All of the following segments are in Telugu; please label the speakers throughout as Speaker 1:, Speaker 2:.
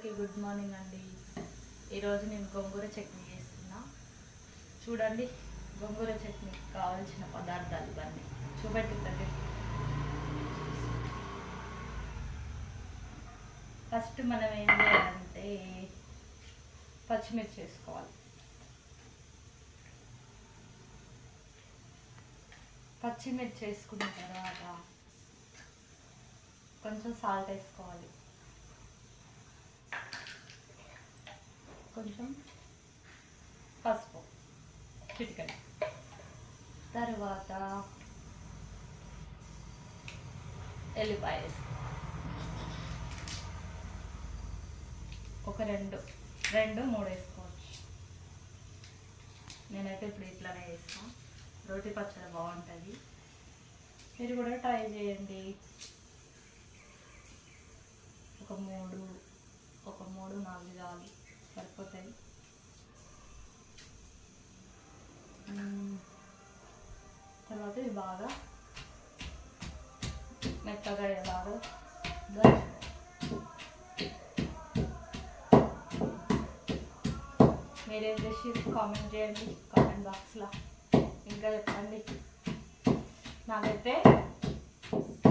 Speaker 1: అందరికీ గుడ్ మార్నింగ్ అండి. ఈరోజు నేను గోంగూర చట్నీ చేస్తున్నా. చూడండి గోంగూర చట్నీకి కావాల్సిన పదార్థాలు ఇవన్నీ. చూపెట్టిందండి ఫస్ట్ మనం ఏం చేయాలంటే పచ్చిమిర్చి వేసుకోవాలి. పచ్చిమిర్చి వేసుకున్న తర్వాత కొంచెం సాల్ట్ వేసుకోవాలి. కొంచెం పసుపు. చిటికెన్ తర్వాత ఎల్లిపాయ ఒక రెండు. రెండు మూడు వేసుకోవచ్చు. నేనైతే ఇప్పుడు ఇట్లానే వేస్తాను రోటి పచ్చడి బాగుంటుంది. మీరు కూడా ట్రై చేయండి. ఒక మూడు ఒక మూడు నాలుగు చాలు. సరిపోతాయి. తర్వాత ఇది బాగా మెత్తగా బాగా మీరేం చేసి కామెంట్ చేయండి కామెంట్ బాక్స్లో ఇంకా చెప్పండి. నాకైతే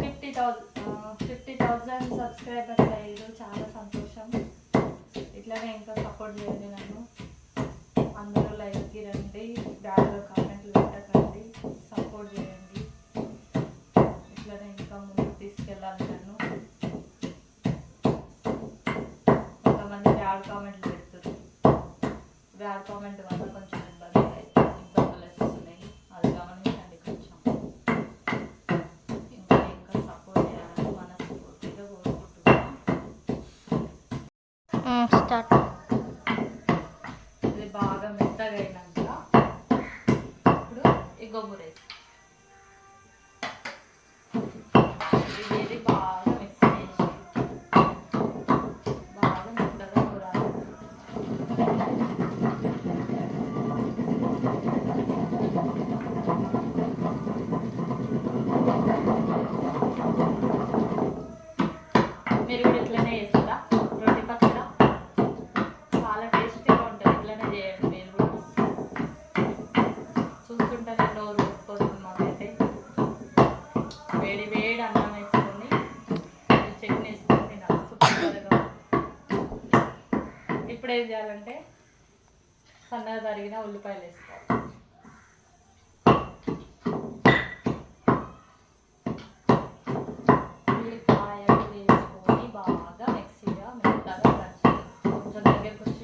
Speaker 1: fifty thousand fifty thousand subscribers అయ్యారు. చాలా సంతోషం. ఇట్లానే ఇంకా సపోర్ట్ చేయండి నన్ను. అందరూ లైవ్కి రండి బ్యాడ్లో కామెంట్లు పెట్టకండి సపోర్ట్ చేయండి. ఇట్లానే ఇంకా ముందుకు తీసుకెళ్ళాలి నన్ను. కొంతమంది బ్యాడ్ కామెంట్లు పెడుతుంది బ్యాడ్ కామెంట్ వల్ల కొంచెం మెత్తగా అయినాక ఇప్పుడు ఈ గొంగుర వేసి ఇది ఇది బాగా మిక్స్ చేసి బాగా మెత్తగా నూరాలి మీరు కూడా ఇట్లనే చేస్తారా రొట్టి పచ్చడా చాలా టేస్టీగా ఉంటుంది ఇట్లనే చేయండి మీరు కూడా చూస్తుంటేనే నోరు ఊరిపోతుంది మాకైతే వేడి వేడి అన్నం వేసుకొని ఈ చట్నీ వేసుకొని తినాలి సూపర్గా ఇప్పుడు ఏం చేయాలంటే సన్నగా తరిగిన ఉల్లిపాయలు వేసుకోవాలి. ఉల్లిపాయలు వేసుకొని బాగా మిక్సీగా మెత్తగా దంచి కొంచెం దగ్గరకు వచ్చి